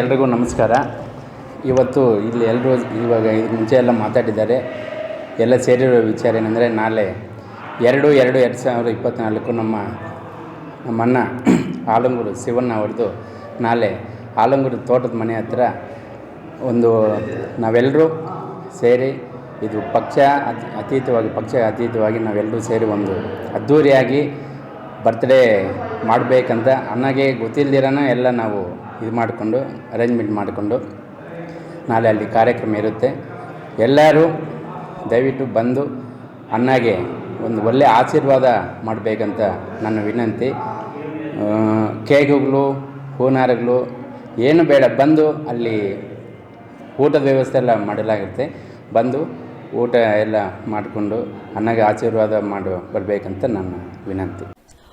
ಎಲ್ರಿಗೂ ನಮಸ್ಕಾರ. ಇವತ್ತು ಇಲ್ಲಿ ಎಲ್ಲರೂ ಇವಾಗ ಮುಂಚೆ ಎಲ್ಲ ಮಾತಾಡಿದ್ದಾರೆ. ಎಲ್ಲ ಸೇರಿರೋ ವಿಚಾರ ಏನಂದರೆ ನಾಳೆ ಎರಡು ಎರಡು ಎರಡು ಸಾವಿರದ ಇಪ್ಪತ್ತ್ನಾಲ್ಕು ನಮ್ಮ ನಮ್ಮ ಅಣ್ಣ ಆಲಂಗೂರು ಶಿವಣ್ಣ ಅವ್ರದ್ದು ನಾಳೆ ಆಲಂಗೂರು ತೋಟದ ಮನೆ ಹತ್ರ ಒಂದು ನಾವೆಲ್ಲರೂ ಸೇರಿ ಇದು ಪಕ್ಷ ಅತಿ ಅತೀತವಾಗಿ ಪಕ್ಷ ಅತೀತವಾಗಿ ನಾವೆಲ್ಲರೂ ಸೇರಿ ಒಂದು ಅದ್ಧೂರಿಯಾಗಿ ಬರ್ತ್ಡೇ ಮಾಡಬೇಕಂತ ಅಣ್ಣಗೆ ಗೊತ್ತಿಲ್ದಿರನ ಎಲ್ಲ ನಾವು ಇದು ಮಾಡಿಕೊಂಡು ಅರೇಂಜ್ಮೆಂಟ್ ಮಾಡಿಕೊಂಡು ನಾಳೆ ಅಲ್ಲಿ ಕಾರ್ಯಕ್ರಮ ಇರುತ್ತೆ. ಎಲ್ಲರೂ ದಯವಿಟ್ಟು ಬಂದು ಅಣ್ಣಗೆ ಒಂದು ಒಳ್ಳೆಯ ಆಶೀರ್ವಾದ ಮಾಡಬೇಕಂತ ನನ್ನ ವಿನಂತಿ. ಕೇಕ್ಗಳು ಹೂನಾರಗಳು ಏನು ಬೇಡ, ಬಂದು ಅಲ್ಲಿ ಊಟದ ವ್ಯವಸ್ಥೆ ಎಲ್ಲ ಮಾಡಲಾಗುತ್ತೆ ಬಂದು ಊಟ ಎಲ್ಲ ಮಾಡಿಕೊಂಡು ಅಣ್ಣಗೆ ಆಶೀರ್ವಾದ ಮಾಡು, ಬರಬೇಕಂತ ನನ್ನ ವಿನಂತಿ.